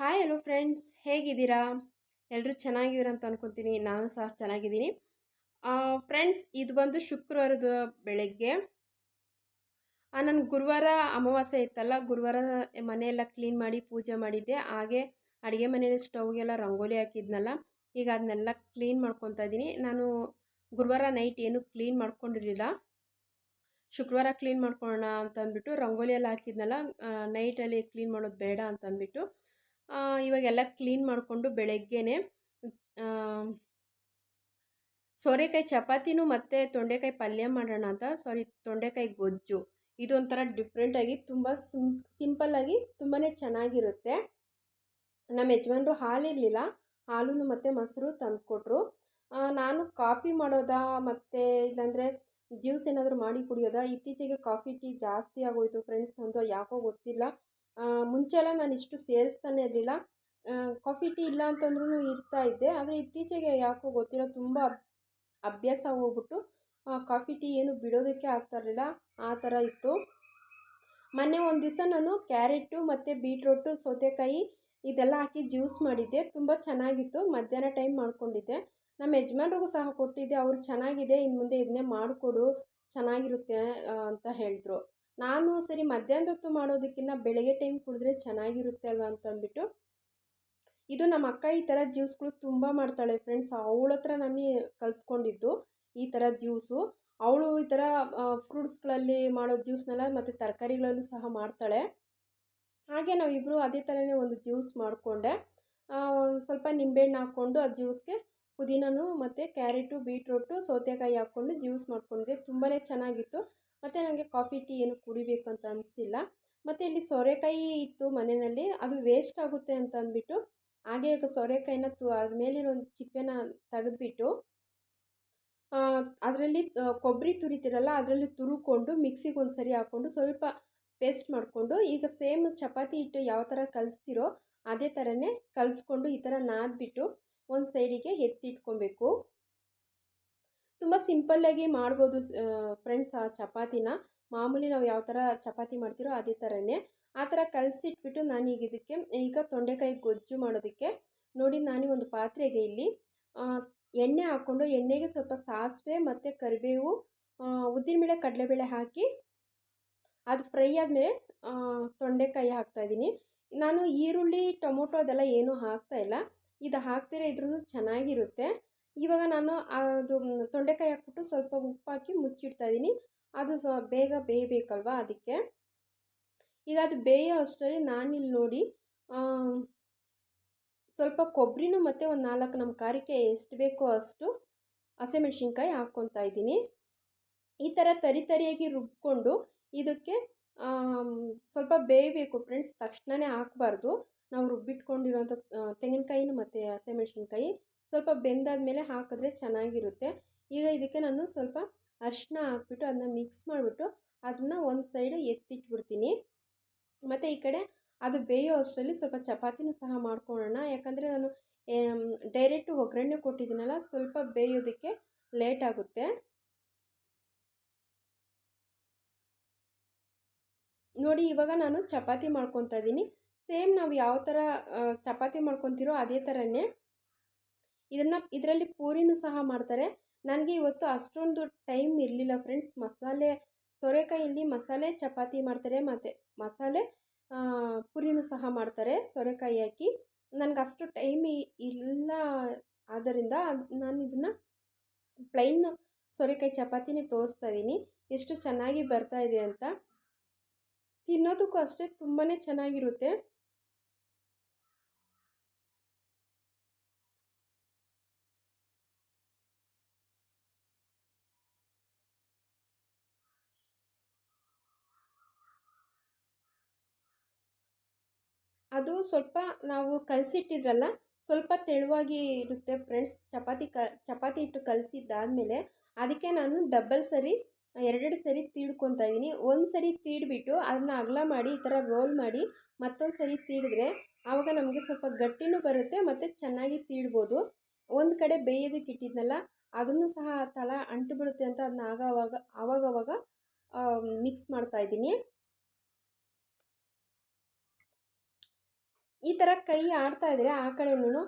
Hi hello friends ಹೇಗಿದ್ದೀರಾ? ಎಲ್ಲರೂ ಚೆನ್ನಾಗಿದ್ದೀರಾ ಅಂತ ಅಂದ್ಕೊತೀನಿ ನಾನು ಸಹ ಚೆನ್ನಾಗಿದ್ದೀನಿ. ಫ್ರೆಂಡ್ಸ್ ಇದು ಬಂದು ಶುಕ್ರವಾರದ ಬೆಳಗ್ಗೆ. ನಾನು ಗುರುವಾರ ಅಮಾವಾಸ್ಯೆ ಇತ್ತಲ್ಲ ಗುರುವಾರ ಮನೆಯೆಲ್ಲ ಕ್ಲೀನ್ ಮಾಡಿ ಪೂಜೆ ಮಾಡಿದ್ದೆ. ಹಾಗೆ ಅಡುಗೆ ಮನೆಯಲ್ಲಿ ಸ್ಟವ್ಗೆಲ್ಲ ರಂಗೋಲಿ ಹಾಕಿದ್ನಲ್ಲ ಈಗ ಅದನ್ನೆಲ್ಲ ಕ್ಲೀನ್ ಮಾಡ್ಕೊತಾ ಇದ್ದೀನಿ. ನಾನು ಗುರುವಾರ ನೈಟ್ ಏನು ಕ್ಲೀನ್ ಮಾಡ್ಕೊಂಡಿರಲಿಲ್ಲ. ಶುಕ್ರವಾರ ಕ್ಲೀನ್ ಮಾಡ್ಕೊಳ್ಳೋಣ ಅಂತ ಅಂದ್ಬಿಟ್ಟು ರಂಗೋಲಿ ಎಲ್ಲ ಹಾಕಿದ್ನಲ್ಲ ನೈಟಲ್ಲಿ ಕ್ಲೀನ್ ಮಾಡೋದು ಬೇಡ ಅಂತ ಅಂದ್ಬಿಟ್ಟು ಆ, ಇವಾಗೆಲ್ಲ ಕ್ಲೀನ್ ಮಾಡಿಕೊಂಡು ಬೆಳಗ್ಗೆನೆ ಸೋರೆಕಾಯಿ ಚಪಾತಿನೂ ಮತ್ತು ತೊಂಡೆಕಾಯಿ ಪಲ್ಯ ಮಾಡೋಣ ಅಂತ. ಸಾರಿ ತೊಂಡೆಕಾಯಿ ಗೊಜ್ಜು. ಇದು ಒಂಥರ ಡಿಫ್ರೆಂಟಾಗಿ ತುಂಬ ಸಿಂ ಸಿಂಪಲ್ಲಾಗಿ ತುಂಬಾ ಚೆನ್ನಾಗಿರುತ್ತೆ. ನಮ್ಮ ಯಜಮಾನ್ರು ಹಾಲಿರಲಿಲ್ಲ. ಹಾಲು ಮತ್ತು ಮೊಸರು ತಂದುಕೊಟ್ರು. ನಾನು ಕಾಫಿ ಮಾಡೋದಾ ಮತ್ತು ಇಲ್ಲಾಂದರೆ ಜ್ಯೂಸ್ ಏನಾದರೂ ಮಾಡಿ ಕುಡಿಯೋದಾ? ಇತ್ತೀಚೆಗೆ ಕಾಫಿ ಟೀ ಜಾಸ್ತಿ ಆಗೋಯಿತು. ಫ್ರೆಂಡ್ಸ್ ನಂದು ಯಾಕೋ ಗೊತ್ತಿಲ್ಲ. ಮುಂಚೆ ಎಲ್ಲ ನಾನು ಇಷ್ಟು ಸೇರಿಸ್ತಾನೆ ಇರಲಿಲ್ಲ. ಕಾಫಿ, ಟೀ ಇಲ್ಲ ಅಂತಂದ್ರೂ ಇರ್ತಾ ಇದ್ದೆ. ಆದರೆ ಇತ್ತೀಚೆಗೆ ಯಾಕೋ ಗೊತ್ತಿರೋ ತುಂಬ ಅಭ್ಯಾಸ ಹೋಗ್ಬಿಟ್ಟು ಕಾಫಿ, ಟೀ ಏನು ಬಿಡೋದಕ್ಕೆ ಆಗ್ತಾ ಇರಲಿಲ್ಲ. ಆ ಥರ ಇತ್ತು. ಮೊನ್ನೆ ಒಂದು ದಿವಸ ನಾನು ಕ್ಯಾರೆಟು ಮತ್ತು ಬೀಟ್ರೋಟು, ಸೌತೆಕಾಯಿ ಇದೆಲ್ಲ ಹಾಕಿ ಜ್ಯೂಸ್ ಮಾಡಿದ್ದೆ. ತುಂಬ ಚೆನ್ನಾಗಿತ್ತು. ಮಧ್ಯಾಹ್ನ ಟೈಮ್ ಮಾಡ್ಕೊಂಡಿದ್ದೆ. ನಮ್ಮ ಯಜಮಾನ್ರಿಗೂ ಸಹ ಕೊಟ್ಟಿದ್ದೆ. ಅವರು ಚೆನ್ನಾಗಿದೆ ಇನ್ನು ಮುಂದೆ ಇದನ್ನೇ ಮಾಡಿಕೊಡು, ಚೆನ್ನಾಗಿರುತ್ತೆ ಅಂತ ಹೇಳಿದ್ರು. ನಾನು ಸರಿ ಮಧ್ಯಾಹ್ನದ ಹೊತ್ತು ಮಾಡೋದಕ್ಕಿಂತ ಬೆಳಗ್ಗೆ ಟೈಮ್ ಕುಡಿದ್ರೆ ಚೆನ್ನಾಗಿರುತ್ತೆ ಅಲ್ವಾ ಅಂತಂದ್ಬಿಟ್ಟು. ಇದು ನಮ್ಮ ಅಕ್ಕ ಈ ಥರ ಜ್ಯೂಸ್ಗಳು ತುಂಬ ಮಾಡ್ತಾಳೆ ಫ್ರೆಂಡ್ಸ್ ಅವಳ ಹತ್ರ ನಾನು ಕಲ್ತ್ಕೊಂಡಿದ್ದು ಈ ಥರ ಜ್ಯೂಸು. ಅವಳು ಈ ಥರ ಫ್ರೂಟ್ಸ್ಗಳಲ್ಲಿ ಮಾಡೋ ಜ್ಯೂಸ್ನೆಲ್ಲ ಮತ್ತು ತರಕಾರಿಗಳಲ್ಲೂ ಸಹ ಮಾಡ್ತಾಳೆ. ಹಾಗೆ ನಾವಿಬ್ಬರು ಅದೇ ಥರನೇ ಒಂದು ಜ್ಯೂಸ್ ಮಾಡಿಕೊಂಡೆ. ಸ್ವಲ್ಪ ನಿಂಬೆಹಣ್ಣು ಹಾಕ್ಕೊಂಡು ಆ ಜ್ಯೂಸ್ಗೆ ಪುದೀನೂ ಮತ್ತು ಕ್ಯಾರೆಟು, ಬೀಟ್ರೋಟು, ಸೌತೆಕಾಯಿ ಹಾಕ್ಕೊಂಡು ಜ್ಯೂಸ್ ಮಾಡ್ಕೊಂಡಿದ್ದೆ. ತುಂಬಾ ಚೆನ್ನಾಗಿತ್ತು. ಮತ್ತು ನನಗೆ ಕಾಫಿ ಟೀ ಏನು ಕುಡಿಬೇಕು ಅಂತ ಅನಿಸಿಲ್ಲ. ಮತ್ತು ಇಲ್ಲಿ ಸೋರೆಕಾಯಿ ಇತ್ತು ಮನೆಯಲ್ಲಿ, ಅದು ವೇಸ್ಟ್ ಆಗುತ್ತೆ ಅಂತ ಅಂದ್ಬಿಟ್ಟು, ಹಾಗೆ ಸೋರೆಕಾಯಿನ ತು, ಅದ್ರ ಮೇಲಿರೋ ಒಂದು ಚಿಪ್ಪೆನ ತೆಗೆದ್ಬಿಟ್ಟು ಅದರಲ್ಲಿ ಕೊಬ್ಬರಿ ತುರಿತಿರಲ್ಲ, ಅದರಲ್ಲಿ ತುರುಕೊಂಡು ಮಿಕ್ಸಿಗೆ ಒಂದು ಸರಿ ಹಾಕ್ಕೊಂಡು ಸ್ವಲ್ಪ ಪೇಸ್ಟ್ ಮಾಡಿಕೊಂಡು, ಈಗ ಸೇಮ್ ಚಪಾತಿ ಹಿಟ್ಟು ಯಾವ ಥರ ಕಲಿಸ್ತಿರೋ ಅದೇ ಥರನೇ ಕಲಿಸ್ಕೊಂಡು ಈ ಥರ ನಾದ್ಬಿಟ್ಟು ಒಂದು ಸೈಡಿಗೆ ಎತ್ತಿಟ್ಕೊಬೇಕು. ತುಂಬ ಸಿಂಪಲ್ಲಾಗಿ ಮಾಡ್ಬೋದು ಫ್ರೆಂಡ್ಸ್, ಆ ಚಪಾತಿನ. ಮಾಮೂಲಿ ನಾವು ಯಾವ ಥರ ಚಪಾತಿ ಮಾಡ್ತೀರೋ ಅದೇ ಥರನೇ ಆ ಥರ ಕಲಸಿಟ್ಬಿಟ್ಟು ನಾನೀಗ ಇದಕ್ಕೆ, ಈಗ ತೊಂಡೆಕಾಯಿ ಗೊಜ್ಜು ಮಾಡೋದಕ್ಕೆ, ನೋಡಿ ನಾನು ಒಂದು ಪಾತ್ರೆಗೆ ಇಲ್ಲಿ ಎಣ್ಣೆ ಹಾಕ್ಕೊಂಡು ಎಣ್ಣೆಗೆ ಸ್ವಲ್ಪ ಸಾಸಿವೆ ಮತ್ತು ಕರಿಬೇವು ಉದ್ದಿನಬೇಳೆ ಕಡಲೆಬೇಳೆ ಹಾಕಿ, ಅದು ಫ್ರೈ ಆದಮೇಲೆ ತೊಂಡೆಕಾಯಿ ಹಾಕ್ತಾಯಿದ್ದೀನಿ ನಾನು ಈರುಳ್ಳಿ, ಟೊಮೊಟೊ ಅದೆಲ್ಲ ಏನೂ ಹಾಕ್ತಾ ಇಲ್ಲ. ಇದು ಹಾಕ್ತಿರೋ ಇದ್ರೂ ಚೆನ್ನಾಗಿರುತ್ತೆ. ಇವಾಗ ನಾನು ಅದು ತೊಂಡೆಕಾಯಿ ಹಾಕ್ಬಿಟ್ಟು ಸ್ವಲ್ಪ ಉಪ್ಪು ಹಾಕಿ ಮುಚ್ಚಿಡ್ತಾ ಇದ್ದೀನಿ. ಅದು ಸ್ವ ಬೇಗ ಬೇಯಬೇಕಲ್ವ ಅದಕ್ಕೆ? ಈಗ ಅದು ಬೇಯೋ ಅಷ್ಟರಲ್ಲಿ ನಾನಿಲ್ಲಿ ನೋಡಿ ಸ್ವಲ್ಪ ಕೊಬ್ಬರಿನೂ ಮತ್ತು ಒಂದು ನಾಲ್ಕು ನಮ್ಮ ಕಾರಿಕೆ ಎಷ್ಟು ಬೇಕೋ ಅಷ್ಟು ಹಸಿಮೆಣ್ಸಿನ್ಕಾಯಿ ಹಾಕ್ಕೊತಾ ಇದ್ದೀನಿ. ಈ ಥರ ತರಿ ತರಿಯಾಗಿ ರುಬ್ಕೊಂಡು ಇದಕ್ಕೆ ಸ್ವಲ್ಪ ಬೇಯಬೇಕು ಫ್ರೆಂಡ್ಸ್. ತಕ್ಷಣವೇ ಹಾಕ್ಬಾರ್ದು. ನಾವು ರುಬ್ಬಿಟ್ಕೊಂಡಿರೋಂಥ ತೆಂಗಿನಕಾಯಿನೂ ಮತ್ತು ಹಸಿಮೆಣ್ಸಿನ್ಕಾಯಿ ಸ್ವಲ್ಪ ಬೆಂದಾದ್ಮೇಲೆ ಹಾಕಿದ್ರೆ ಚೆನ್ನಾಗಿರುತ್ತೆ. ಈಗ ಇದಕ್ಕೆ ನಾನು ಸ್ವಲ್ಪ ಅರಿಶಿನ ಹಾಕ್ಬಿಟ್ಟು ಅದನ್ನ ಮಿಕ್ಸ್ ಮಾಡಿಬಿಟ್ಟು ಅದನ್ನ ಒಂದು ಸೈಡು ಎತ್ತಿಟ್ಬಿಡ್ತೀನಿ. ಮತ್ತು ಈ ಕಡೆ ಅದು ಬೇಯೋ ಅಷ್ಟರಲ್ಲಿ ಸ್ವಲ್ಪ ಚಪಾತಿನೂ ಸಹ ಮಾಡ್ಕೊಳ್ಳೋಣ. ಯಾಕಂದರೆ ನಾನು ಡೈರೆಕ್ಟು ಒಗ್ಗರಣೆ ಕೊಟ್ಟಿದ್ದೀನಲ್ಲ, ಸ್ವಲ್ಪ ಬೇಯೋದಕ್ಕೆ ಲೇಟ್ ಆಗುತ್ತೆ. ನೋಡಿ, ಇವಾಗ ನಾನು ಚಪಾತಿ ಮಾಡ್ಕೊತಾ ಇದ್ದೀನಿ. ಸೇಮ್ ನಾವು ಯಾವ ಥರ ಚಪಾತಿ ಮಾಡ್ಕೊತೀರೋ ಅದೇ ಥರನೇ ಇದನ್ನು ಇದರಲ್ಲಿ ಪೂರಿನೂ ಸಹ ಮಾಡ್ತಾರೆ. ನನಗೆ ಇವತ್ತು ಅಷ್ಟೊಂದು ಟೈಮ್ ಇರಲಿಲ್ಲ ಫ್ರೆಂಡ್ಸ್. ಮಸಾಲೆ ಸೋರೆಕಾಯಲ್ಲಿ ಮಸಾಲೆ ಚಪಾತಿ ಮಾಡ್ತಾರೆ ಮತ್ತು ಮಸಾಲೆ ಪೂರಿನೂ ಸಹ ಮಾಡ್ತಾರೆ ಸೋರೆಕಾಯಿ ಹಾಕಿ. ನನಗೆ ಅಷ್ಟು ಟೈಮ್ ಇಲ್ಲ ಆದ್ದರಿಂದ ನಾನು ಇದನ್ನು ಪ್ಲೈನ್ ಸೋರೆಕಾಯಿ ಚಪಾತಿನೇ ತೋರಿಸ್ತಾ ಇದ್ದೀನಿ. ಎಷ್ಟು ಚೆನ್ನಾಗಿ ಬರ್ತಾ ಇದೆ ಅಂತ. ತಿನ್ನೋದಕ್ಕೂ ಅಷ್ಟೇ ತುಂಬಾ ಚೆನ್ನಾಗಿರುತ್ತೆ. ಅದು ಸ್ವಲ್ಪ ನಾವು ಕಲಸಿಟ್ಟಿದ್ರಲ್ಲ, ಸ್ವಲ್ಪ ತೆಳುವಾಗಿ ಇರುತ್ತೆ ಫ್ರೆಂಡ್ಸ್ ಚಪಾತಿ ಕ, ಚಪಾತಿ ಹಿಟ್ಟು ಕಲಸಿದ್ದಾದಮೇಲೆ ಅದಕ್ಕೆ ನಾನು ಡಬ್ಬಲ್ ಸರಿ, ಎರಡೆರಡು ಸರಿ ತೀಡ್ಕೊತಾ ಇದ್ದೀನಿ. ಒಂದು ಸರಿ ತೀಡ್ಬಿಟ್ಟು ಅದನ್ನ ಅಗಲ ಮಾಡಿ, ಈ ಥರ ರೋಲ್ ಮಾಡಿ ಮತ್ತೊಂದು ಸರಿ ತೀಡಿದ್ರೆ ಆವಾಗ ನಮಗೆ ಸ್ವಲ್ಪ ಗಟ್ಟಿನೂ ಬರುತ್ತೆ ಮತ್ತು ಚೆನ್ನಾಗಿ ತೀಡ್ಬೋದು. ಒಂದು ಕಡೆ ಬೇಯೋದಕ್ಕೆ ಇಟ್ಟಿದ್ನಲ್ಲ, ಅದನ್ನು ಸಹ ತಳ ಅಂಟು ಬಿಡುತ್ತೆ ಅಂತ ಅದನ್ನ ಆಗ ಆವಾಗ, ಆವಾಗವಾಗ ಮಿಕ್ಸ್ ಮಾಡ್ತಾ ಈ ಥರ ಕೈ ಆಡ್ತಾ ಇದ್ದರೆ ಆ ಕಡೆನೂ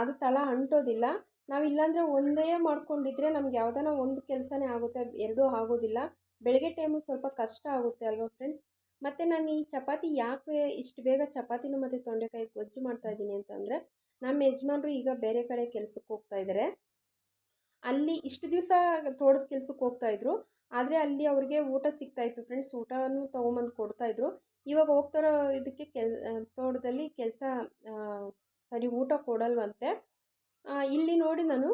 ಅದು ತಳ ಅಂಟೋದಿಲ್ಲ. ನಾವು ಇಲ್ಲಾಂದರೆ ಒಂದೇ ಮಾಡ್ಕೊಂಡಿದ್ರೆ ನಮ್ಗೆ ಯಾವ್ದಾನ ಒಂದು ಕೆಲಸನೇ ಆಗುತ್ತೆ ಎರಡೂ ಆಗೋದಿಲ್ಲ. ಬೆಳಗ್ಗೆ ಟೈಮು ಸ್ವಲ್ಪ ಕಷ್ಟ ಆಗುತ್ತೆ ಅಲ್ವಾ ಫ್ರೆಂಡ್ಸ್ ಮತ್ತು ನಾನು ಈ ಚಪಾತಿ ಯಾಕೆ ಇಷ್ಟು ಬೇಗ ಚಪಾತಿನೂ ಮತ್ತು ತೊಂಡೆಕಾಯಿ ಗೊಜ್ಜು ಮಾಡ್ತಾಯಿದ್ದೀನಿ ಅಂತಂದರೆ ನಮ್ಮ ಯಜಮಾನ್ರು ಈಗ ಬೇರೆ ಕಡೆ ಕೆಲ್ಸಕ್ಕೆ ಹೋಗ್ತಾ ಇದ್ದಾರೆ ಅಲ್ಲಿ ಇಷ್ಟು ದಿವಸ ತೋಟದ ಕೆಲ್ಸಕ್ಕೆ ಹೋಗ್ತಾಯಿದ್ರು ಆದರೆ ಅಲ್ಲಿ ಅವ್ರಿಗೆ ಊಟ ಸಿಗ್ತಾಯಿತ್ತು ಫ್ರೆಂಡ್ಸ್ ಊಟನೂ ತೊಗೊಂಬಂದು ಕೊಡ್ತಾಯಿದ್ರು ಇವಾಗ ಹೋಗ್ತಾರೋ ಇದಕ್ಕೆ ಕೆಲ್ ತೋಟದಲ್ಲಿ ಕೆಲಸ ಸರಿ ಊಟ ಕೊಡಲ್ವಂತೆ. ಇಲ್ಲಿ ನೋಡಿ ನಾನು,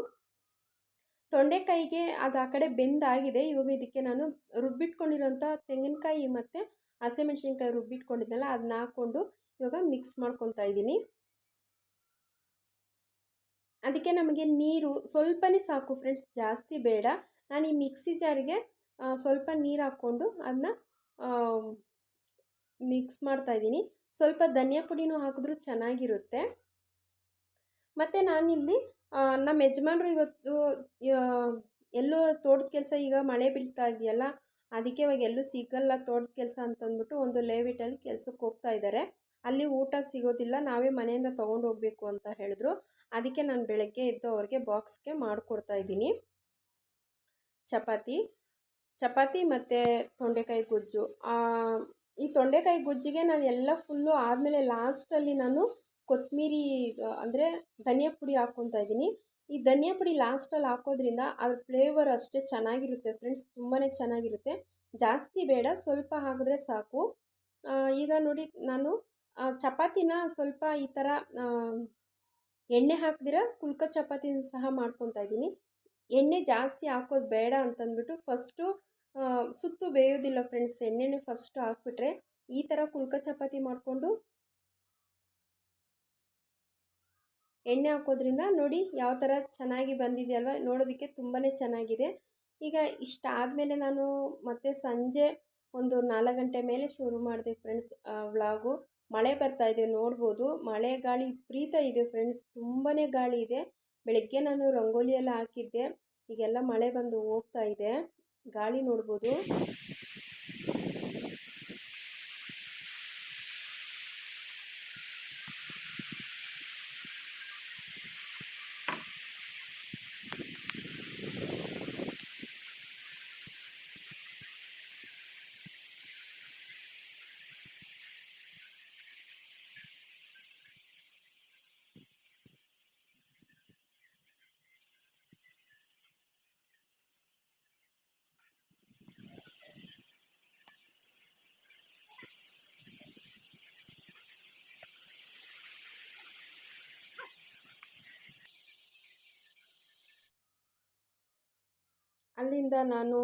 ತೊಂಡೆಕಾಯಿಗೆ ಅದು ಆ ಕಡೆ ಬೆಂದಾಗಿದೆ. ಇವಾಗ ಇದಕ್ಕೆ ನಾನು ರುಬ್ಬಿಟ್ಕೊಂಡಿರೋಂಥ ತೆಂಗಿನಕಾಯಿ ಮತ್ತು ಹಸಿಮೆಣ್ಸಿನ್ಕಾಯಿ ರುಬ್ಬಿಟ್ಕೊಂಡಿದ್ದೆಲ್ಲ ಅದನ್ನ ಹಾಕ್ಕೊಂಡು ಇವಾಗ ಮಿಕ್ಸ್ ಮಾಡ್ಕೊತಾ ಇದ್ದೀನಿ. ಅದಕ್ಕೆ ನಮಗೆ ನೀರು ಸ್ವಲ್ಪನೇ ಸಾಕು ಫ್ರೆಂಡ್ಸ್ ಜಾಸ್ತಿ ಬೇಡ. ನಾನು ಈ ಮಿಕ್ಸಿ ಜಾರಿಗೆ ಸ್ವಲ್ಪ ನೀರು ಹಾಕ್ಕೊಂಡು ಅದನ್ನ ಮಿಕ್ಸ್ ಮಾಡ್ತಾಯಿದ್ದೀನಿ ಸ್ವಲ್ಪ ಧನಿಯಾ ಪುಡಿನೂ ಹಾಕಿದ್ರೂ ಚೆನ್ನಾಗಿರುತ್ತೆ. ಮತ್ತು ನಾನಿಲ್ಲಿ ನಮ್ಮ ಯಜಮಾನ್ರು ಇವತ್ತು ಎಲ್ಲೋ ತೋಟದ ಕೆಲಸ ಈಗ ಮಳೆ ಬೀಳ್ತಾ ಇದೆಯಲ್ಲ, ಅದಕ್ಕೆ ಇವಾಗ ಎಲ್ಲೂ ಸಿಗಲ್ಲ ತೋಟದ ಕೆಲಸ ಅಂತಂದ್ಬಿಟ್ಟು ಒಂದು ಲೇವಿಟಲ್ಲಿ ಕೆಲಸಕ್ಕೆ ಹೋಗ್ತಾ ಇದ್ದಾರೆ. ಅಲ್ಲಿ ಊಟ ಸಿಗೋದಿಲ್ಲ, ನಾವೇ ಮನೆಯಿಂದ ತೊಗೊಂಡು ಹೋಗಬೇಕು ಅಂತ ಹೇಳಿದ್ರು. ಅದಕ್ಕೆ ನಾನು ಬೆಳಗ್ಗೆ ಎದ್ದು ಅವ್ರಿಗೆ ಬಾಕ್ಸ್ಗೆ ಮಾಡಿಕೊಡ್ತಾ ಇದ್ದೀನಿ. ಚಪಾತಿ ಚಪಾತಿ ಮತ್ತು ತೊಂಡೆಕಾಯಿ ಗೊಜ್ಜು ಈ ತೊಂಡೆಕಾಯಿ ಗೊಜ್ಜಿಗೆ ನಾನು ಎಲ್ಲ ಫುಲ್ಲು ಆದಮೇಲೆ ಲಾಸ್ಟಲ್ಲಿ ನಾನು ಕೊತ್ತಂಬರಿ ಅಂದರೆ ಧನಿಯಾ ಪುಡಿ ಹಾಕ್ಕೊತಾ ಇದ್ದೀನಿ. ಈ ಧನಿಯಾ ಪುಡಿ ಲಾಸ್ಟಲ್ಲಿ ಹಾಕೋದ್ರಿಂದ ಅದ್ರ ಫ್ಲೇವರ್ ಅಷ್ಟೇ ಚೆನ್ನಾಗಿರುತ್ತೆ ಫ್ರೆಂಡ್ಸ್ ತುಂಬಾ ಚೆನ್ನಾಗಿರುತ್ತೆ. ಜಾಸ್ತಿ ಬೇಡ, ಸ್ವಲ್ಪ ಹಾಕಿದ್ರೆ ಸಾಕು. ಈಗ ನೋಡಿ ನಾನು ಚಪಾತಿನ ಸ್ವಲ್ಪ ಈ ಥರ ಎಣ್ಣೆ ಹಾಕ್ದಿರ ಕುಲ್ಕ ಚಪಾತಿನ ಸಹ ಮಾಡ್ಕೊತಾ ಇದ್ದೀನಿ. ಎಣ್ಣೆ ಜಾಸ್ತಿ ಹಾಕೋದು ಬೇಡ ಅಂತಂದ್ಬಿಟ್ಟು ಫಸ್ಟು ಸುತ್ತು ಬೇಯೋದಿಲ್ಲ ಫ್ರೆಂಡ್ಸ್ ಎಣ್ಣೆನೇ ಫಸ್ಟ್ ಹಾಕ್ಬಿಟ್ರೆ ಈ ಥರ ಕುಲ್ಕ ಚಪಾತಿ ಮಾಡಿಕೊಂಡು ಎಣ್ಣೆ ಹಾಕೋದ್ರಿಂದ ನೋಡಿ ಯಾವ ಥರ ಚೆನ್ನಾಗಿ ಬಂದಿದೆ ಅಲ್ವಾ? ನೋಡೋದಕ್ಕೆ ತುಂಬಾ ಚೆನ್ನಾಗಿದೆ. ಈಗ ಇಷ್ಟಾದಮೇಲೆ ನಾನು ಮತ್ತೆ ಸಂಜೆ ಒಂದು ನಾಲ್ಕು ಗಂಟೆ ಮೇಲೆ ಶುರು ಮಾಡಿದೆ ಫ್ರೆಂಡ್ಸ್ ವ್ಲಾಗು ಮಳೆ ಬರ್ತಾ ಇದೆ, ನೋಡ್ಬೋದು. ಮಳೆ ಗಾಳಿ ವಿಪರೀತ ಇದೆ ಫ್ರೆಂಡ್ಸ್ ತುಂಬಾ ಗಾಳಿ ಇದೆ. ಬೆಳಗ್ಗೆ ನಾನು ರಂಗೋಲಿ ಎಲ್ಲ ಹಾಕಿದ್ದೆ. ಈಗೆಲ್ಲ ಮಳೆ ಬಂದು ಹೋಗ್ತಾ ಇದೆ. ಗಾಳಿ ನೋಡ್ಬೋದು. ಅಲ್ಲಿಂದ ನಾನು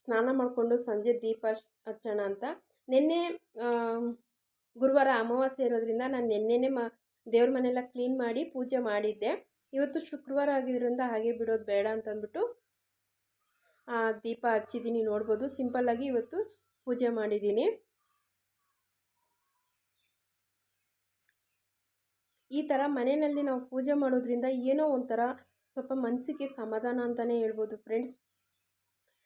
ಸ್ನಾನ ಮಾಡಿಕೊಂಡು ಸಂಜೆ ದೀಪ ಹಚ್ಚೋಣ ಅಂತ. ನಿನ್ನೆ ಗುರುವಾರ ಅಮಾವಾಸ್ಯೆ ಇರೋದ್ರಿಂದ ನಾನು ನಿನ್ನೆನೇ ಮ, ದೇವ್ರ ಮನೆಯೆಲ್ಲ ಕ್ಲೀನ್ ಮಾಡಿ ಪೂಜೆ ಮಾಡಿದ್ದೆ. ಇವತ್ತು ಶುಕ್ರವಾರ ಆಗಿದ್ದರಿಂದ ಹಾಗೆ ಬಿಡೋದು ಬೇಡ ಅಂತಂದ್ಬಿಟ್ಟು ದೀಪ ಹಚ್ಚಿದ್ದೀನಿ ನೋಡ್ಬೋದು. ಸಿಂಪಲ್ಲಾಗಿ ಇವತ್ತು ಪೂಜೆ ಮಾಡಿದ್ದೀನಿ. ಈ ಥರ ಮನೆಯಲ್ಲಿ ನಾವು ಪೂಜೆ ಮಾಡೋದ್ರಿಂದ ಏನೋ ಒಂಥರ ಸ್ವಲ್ಪ ಮನಸ್ಸಿಗೆ ಸಮಾಧಾನ ಅಂತಲೇ ಹೇಳ್ಬೋದು ಫ್ರೆಂಡ್ಸ್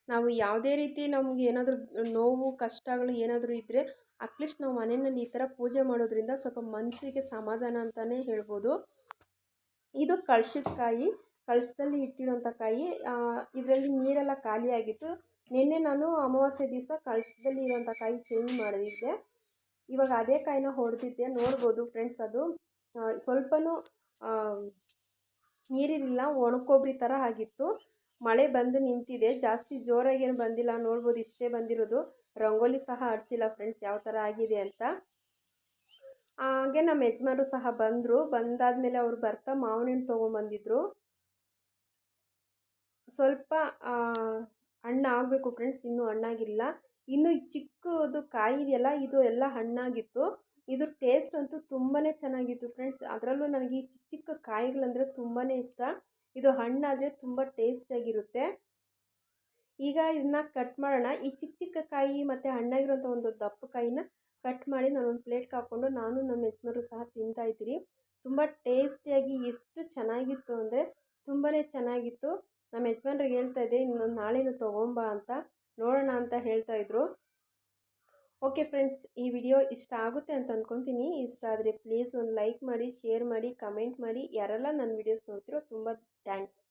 ನಾವು ಯಾವುದೇ ರೀತಿ ನಮ್ಗೆ ಏನಾದರೂ ನೋವು, ಕಷ್ಟಗಳು ಏನಾದರೂ ಇದ್ದರೆ ಅಟ್ಲೀಸ್ಟ್ ನಾವು ಮನೆಯಲ್ಲಿ ಈ ಥರ ಪೂಜೆ ಮಾಡೋದ್ರಿಂದ ಸ್ವಲ್ಪ ಮನಸ್ಸಿಗೆ ಸಮಾಧಾನ ಅಂತಲೇ ಹೇಳ್ಬೋದು. ಇದು ಕಳ್ಶದ ಕಾಯಿ ಕಳಶದಲ್ಲಿ ಇಟ್ಟಿರೋಂಥ ಕಾಯಿ ಇದರಲ್ಲಿ ನೀರೆಲ್ಲ ಖಾಲಿಯಾಗಿತ್ತು ನಿನ್ನೆ ನಾನು ಅಮಾವಾಸ್ಯೆ ದಿವಸ ಕಳಶದಲ್ಲಿ ಇರೋಂಥ ಕಾಯಿ ಚೇಂಜ್ ಮಾಡಿದ್ದೆ. ಇವಾಗ ಅದೇ ಕಾಯಿನ ಹೊಡೆದಿದ್ದೆ. ನೋಡ್ಬೋದು ಫ್ರೆಂಡ್ಸ್ ಅದು. ಸ್ವಲ್ಪನೂ ನೀರಿರಲಿಲ್ಲ ಒಣಕೊಬ್ರಿ ಥರ ಆಗಿತ್ತು. ಮಳೆ ಬಂದು ನಿಂತಿದೆ. ಜಾಸ್ತಿ ಜೋರಾಗೇನು ಬಂದಿಲ್ಲ. ನೋಡ್ಬೋದು ಇಷ್ಟೇ ಬಂದಿರೋದು. ರಂಗೋಲಿ ಸಹ ಆಡಿಸಿಲ್ಲ ಫ್ರೆಂಡ್ಸ್ ಯಾವ ಥರ ಆಗಿದೆ ಅಂತ. ಹಾಗೆ ನಮ್ಮ ಯಜಮಾನರು ಸಹ ಬಂದರು. ಬಂದಾದಮೇಲೆ ಅವರು ಬರ್ತಾ ಮಾವಿನ ತೊಗೊಂಬಂದಿದ್ರು. ಸ್ವಲ್ಪ ಹಣ್ಣಾಗಬೇಕು ಫ್ರೆಂಡ್ಸ್ ಇನ್ನೂ ಹಣ್ಣಾಗಿಲ್ಲ ಇನ್ನು ಚಿಕ್ಕದು ಕಾಯಿ ಇದೆಯಲ್ಲ ಇದು ಎಲ್ಲ ಹಣ್ಣಾಗಿತ್ತು. ಇದು ಟೇಸ್ಟ್ ಅಂತೂ ತುಂಬಾ ಚೆನ್ನಾಗಿತ್ತು ಫ್ರೆಂಡ್ಸ್ ಅದರಲ್ಲೂ ನನಗೆ ಈ ಚಿಕ್ಕ ಚಿಕ್ಕ ಕಾಯಿಗಳಂದರೆ ತುಂಬಾ ಇಷ್ಟ. ಇದು ಹಣ್ಣಾದರೆ ತುಂಬ ಟೇಸ್ಟಿಯಾಗಿರುತ್ತೆ ಈಗ ಇದನ್ನ ಕಟ್ ಮಾಡೋಣ. ಈ ಚಿಕ್ಕ ಚಿಕ್ಕ ಕಾಯಿ ಮತ್ತು ಹಣ್ಣಾಗಿರೋಂಥ ಒಂದು ದಪ್ಪ ಕಾಯಿನ ಕಟ್ ಮಾಡಿ ನಾನೊಂದು ಪ್ಲೇಟ್ಗೆ ಹಾಕ್ಕೊಂಡು ನಾನು ನಮ್ಮ ಯಜಮಾನರು ಸಹ ತಿಂತಾಯಿದ್ದೀರಿ ತುಂಬ ಟೇಸ್ಟಿಯಾಗಿ ಎಷ್ಟು ಚೆನ್ನಾಗಿತ್ತು ಅಂದರೆ ತುಂಬಾ ಚೆನ್ನಾಗಿತ್ತು. ನಮ್ಮ ಯಜಮಾನ್ರಿಗೆ ಹೇಳ್ತಾಯಿದ್ದೆ ಇನ್ನೊಂದು ನಾಳೆನೂ ತೊಗೊಂಬಾ ಅಂತ. ನೋಡೋಣ ಅಂತ ಹೇಳ್ತಾ ಇದ್ರು. ಓಕೆ ಫ್ರೆಂಡ್ಸ್ ಈ ವಿಡಿಯೋ ಇಷ್ಟ ಆಗುತ್ತೆ ಅಂತ ಅಂದ್ಕೊತೀನಿ ಇಷ್ಟ ಆದರೆ ಪ್ಲೀಸ್ ಒಂದು ಲೈಕ್ ಮಾಡಿ ಶೇರ್ ಮಾಡಿ ಕಮೆಂಟ್ ಮಾಡಿ. ಯಾರೆಲ್ಲ ನನ್ನ ವಿಡಿಯೋಸ್ ನೋಡ್ತಿರೋ ತುಂಬ ಥ್ಯಾಂಕ್ಸ್